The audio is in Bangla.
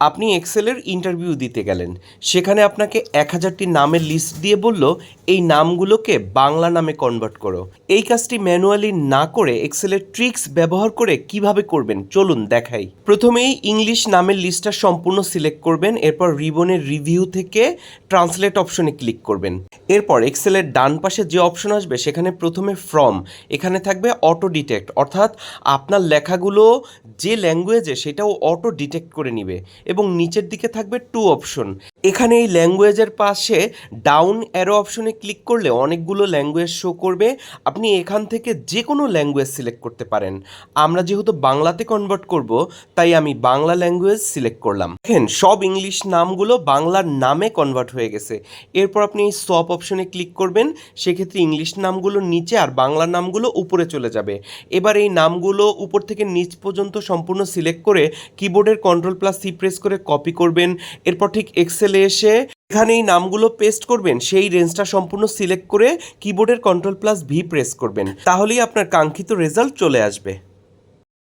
আপনি এক্সেলের ইন্টারভিউ দিতে গেলেন। সেখানে আপনাকে এক হাজারটি নামের লিস্ট দিয়ে বলল, এই নামগুলোকে বাংলা নামে কনভার্ট করো। এই কাজটি ম্যানুয়ালি না করে এক্সেলের ট্রিক্স ব্যবহার করে কীভাবে করবেন? চলুন দেখাই। প্রথমেই ইংলিশ নামের লিস্টটা সম্পূর্ণ সিলেক্ট করবেন, এরপর রিবনের রিভিউ থেকে ট্রান্সলেট অপশনে ক্লিক করবেন। এরপর এক্সেলের ডান পাশে যে অপশন আসবে, সেখানে প্রথমে ফ্রম এখানে থাকবে অটো ডিটেক্ট অর্থাৎ আপনার লেখাগুলো যে ল্যাঙ্গুয়েজে সেটাও অটো ডিটেক্ট করে নিবে। এবং নিচের দিকে থাকবে টু অপশন এখানে এই ল্যাঙ্গুয়েজের পাশে ডাউন অ্যারো অপশনে ক্লিক করলে অনেকগুলো ল্যাঙ্গুয়েজ শো করবে। আপনি এখান থেকে যে কোনো ল্যাঙ্গুয়েজ সিলেক্ট করতে পারেন। আমরা যেহেতু বাংলাতে কনভার্ট করব, তাই আমি বাংলা ল্যাঙ্গুয়েজ সিলেক্ট করলাম। দেখেন, সব ইংলিশ নামগুলো বাংলার নামে কনভার্ট হয়ে গেছে। এরপর আপনি এই সপ অপশনে ক্লিক করবেন। সেক্ষেত্রে ইংলিশ নামগুলো নিচে আর বাংলা নামগুলো উপরে চলে যাবে। এবার এই নামগুলো উপর থেকে নিচ পর্যন্ত সম্পূর্ণ সিলেক্ট করে কিবোর্ডের কন্ট্রোল প্লাস সি প্রেস করে কপি করবেন। এরপর ঠিক এক্সেলে এসে এখানে এই নামগুলো পেস্ট করবেন, সেই রেঞ্জটা সম্পূর্ণ সিলেক্ট করে কিবোর্ডের কন্ট্রোল প্লাস ভি প্রেস করবেন। তাহলেই আপনার কাঙ্ক্ষিত রেজাল্ট চলে আসবে।